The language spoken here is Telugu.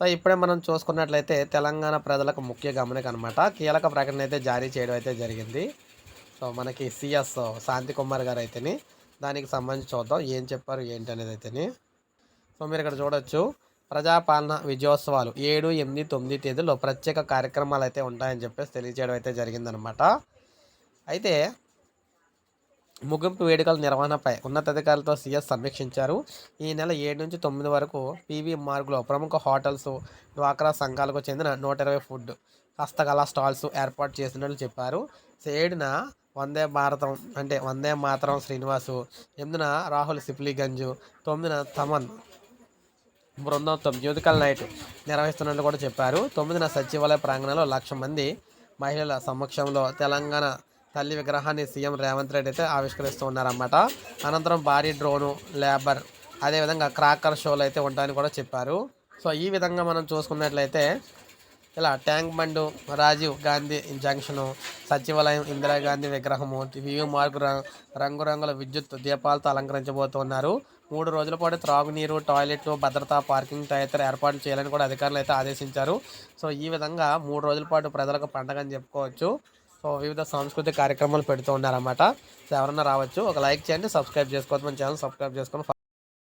సో ఇప్పుడే మనం చూసుకున్నట్లయితే తెలంగాణ ప్రజలకు ముఖ్య గమనిక అనమాట కీలక ప్రకటన అయితే జారీ చేయడం అయితే జరిగింది. సో మనకి సిఎస్ శాంతి కుమార్ గారు అయితేని దానికి సంబంధించి చూద్దాం ఏం చెప్పారు ఏంటి అనేది అయితేని సో మీరు ఇక్కడ చూడొచ్చు ప్రజాపాలన విజయోత్సవాలు ఏడు ఎనిమిది తొమ్మిది తేదీలో ప్రత్యేక కార్యక్రమాలు అయితే ఉంటాయని చెప్పేసి తెలియజేయడం అయితే జరిగిందనమాట. అయితే ముగింపు వేడుకల నిర్వహణపై ఉన్నతాధికారులతో సీఎస్ సమీక్షించారు. ఈ నెల ఏడు నుంచి తొమ్మిది వరకు పీవీ మార్గులో ప్రముఖ హోటల్స్ డ్వాక్రా సంఘాలకు చెందిన నూట ఇరవై ఫుడ్ హస్తకళా స్టాల్స్ ఏర్పాటు చేసినట్లు చెప్పారు. ఏడున వందే భారతం అంటే వందే మాతరం శ్రీనివాసు ఎనిమిదిన రాహుల్ సిప్లీగంజు తొమ్మిదిన తమన్ బృందంతో మ్యూజికల్ నైట్ నిర్వహిస్తున్నట్లు కూడా చెప్పారు. తొమ్మిదిన సచివాలయ ప్రాంగణంలో లక్ష మంది మహిళల సమక్షంలో తెలంగాణ తల్లి విగ్రహాన్ని సీఎం రేవంత్ రెడ్డి అయితే ఆవిష్కరిస్తూ ఉన్నారన్నమాట అనంతరం భారీ డ్రోను లేబర్ అదేవిధంగా క్రాకర్ షోలు అయితే ఉంటాయని కూడా చెప్పారు. సో ఈ విధంగా మనం చూసుకున్నట్లయితే ఇలా tank bund Rajiv Gandhi junction సచివాలయం ఇందిరాగాంధీ విగ్రహము వ్యూ మార్గు రంగురంగుల విద్యుత్ దీపాలతో అలంకరించబోతున్నారు. మూడు రోజుల పాటు త్రాగునీరు టాయిలెట్లు భద్రతా పార్కింగ్ తదితర ఏర్పాటు చేయాలని కూడా అధికారులు అయితే ఆదేశించారు. సో ఈ విధంగా మూడు రోజుల పాటు ప్రజలకు పండగ అని చెప్పుకోవచ్చు. సో వివిధ సాంస్కృతిక కార్యక్రమాలు పెడుతూ ఉన్నారన్నమాట సో ఎవరన్నా రావచ్చు ఒక లైక్ చేయండి సబ్స్క్రైబ్ చేసుకోవద్దు మన ఛానల్ సబ్స్క్రైబ్ చేసుకొని